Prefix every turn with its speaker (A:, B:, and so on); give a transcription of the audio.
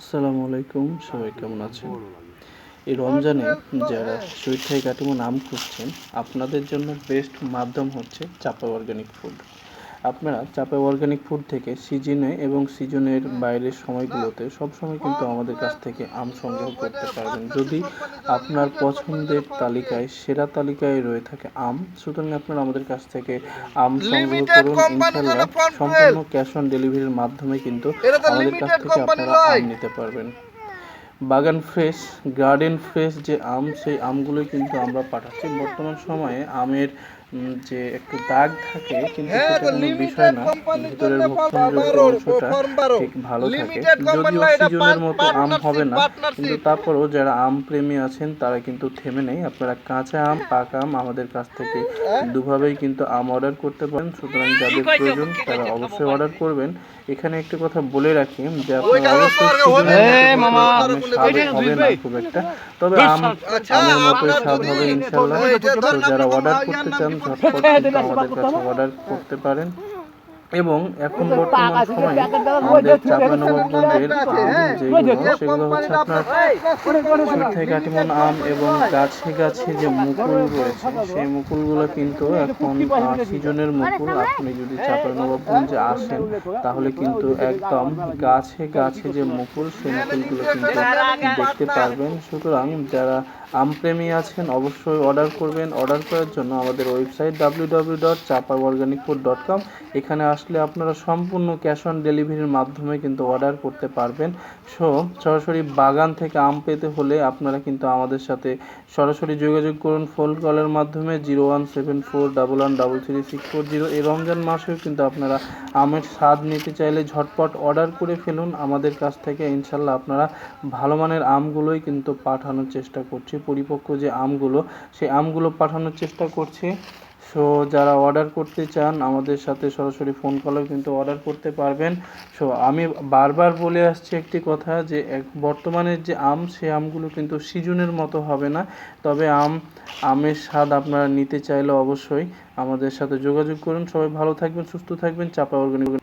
A: আসসালামু আলাইকুম, সবাই কেমন আছেন? এই রমজানে যারা সুইট থেকে কাটিমন নাম খুঁজছেন, আপনাদের জন্য বেস্ট মাধ্যম হচ্ছে চাপা অর্গানিক ফুড আপনারা চাপা অর্গানিক ফুড থেকে সিজনে এবং সিজনের বাইরের সময়গুলোতে সবসময় কিন্তু আমাদের কাছ থেকে আম সংগ্রহ করতে পারবেন। যদি আপনার পছন্দের তালিকায় সেরা তালিকায় রয়ে থাকে আম সুতরাং আপনারা আমাদের কাছ থেকে আম সংগ্রহ করুন। ইনশাল্লাহ সম্পূর্ণ ক্যাশ অন ডেলিভারির মাধ্যমে কিন্তু আমাদের কাছ থেকে আপনারা আম নিতে পারবেন। বাগান ফ্রেশ গার্ডেন ফ্রেশ যে আম সেই আমগুলোই কিন্তু আমরা পাঠাচ্ছি। বর্তমান সময়ে আমের যে একটু দাগ থাকে কিন্তু
B: হ্যাঁ,
A: সেটা কোনো বিষয় না। ভিতরের ভক্ষণযোগ্য অংশটা ঠিক ভালো থাকে। যদিও সিজনের মতো আম হবে না কিন্তু তারপরেও যারা আম প্রেমী আছেন তারা কিন্তু থেমে নেই। আপনারা কাঁচা আম পাকা আম আমাদের কাছ থেকে
B: হ্যাঁ?
A: দুভাবেই কিন্তু আম অর্ডার করতে পারেন। সুতরাং যাদের প্রয়োজন তারা অবশ্যই অর্ডার করবেন। এখানে একটা কথা বলে রাখি যে আপনারা অবশ্যই
B: হবে না।
A: খুব একটা। তবে আম
B: আচ্ছা,
A: আমের মতোই স্বাদ হবে ইনশাল্লাহ
B: ওই যে
A: তো
B: ধরেন
A: যারা অর্ডার করতে চান ঝটপট আমাদের কাছে অর্ডার করতে পারেন। এবং এখন বর্তমান সময়ে আমাদের চাঁপানবাবগঞ্জের আম যেগুলো সেগুলো হচ্ছে আপনার কাটিমন আম এবং গাছে গাছে যে মুকুল রয়েছে সেই মুকুলগুলো কিন্তু এখন সিজনের মুকুল আপনি যদি চাঁপানবাবগঞ্জে আসেন তাহলে কিন্তু একদম গাছে গাছে যে মুকুল সেই মুকুলগুলো কিন্তু দেখতে পারবেন। সুতরাং যারা আমপ্রেমী আছেন, অবশ্যই অর্ডার করবেন। অর্ডার করার জন্য আমাদের website W W dot Chapa organic food dot com এখানে আসলে আপনারা সম্পূর্ণ ক্যাশ অন ডেলিভারির মাধ্যমে কিন্তু অর্ডার করতে পারবেন। সো সরাসরি বাগান থেকে আম পেতে হলে আপনারা কিন্তু আমাদের সাথে সরাসরি যোগাযোগ করুন ফোন কলের মাধ্যমে zero one seven four double one double three six four zero এই রমজান মাসেও কিন্তু আপনারা আমের স্বাদ নিতে চাইলে ঝটপট অর্ডার করে ফেলুন। আমাদের কাছ থেকে ইনশাল্লাহ আপনারা ভালো মানের আমগুলোই কিন্তু পাঠানোর চেষ্টা করছি। পরিপক্ক যে আমগুলো, সেই আমগুলো পাঠানোর চেষ্টা করছি। সো যারা অর্ডার করতে চান, আমাদের সাথে সরাসরি ফোন কলেও কিন্তু অর্ডার করতে পারবেন। সো আমি বারবার বলে আসছি একটি কথা যে, এক বর্তমানের যে আম সেই আমগুলো কিন্তু সিজনের মতো হবে না। তবে আম, আমের স্বাদ আপনারা নিতে চাইলে অবশ্যই আমাদের সাথে যোগাযোগ করুন। সবাই ভালো থাকবেন, সুস্থ থাকবেন, চাপা অর্গানিক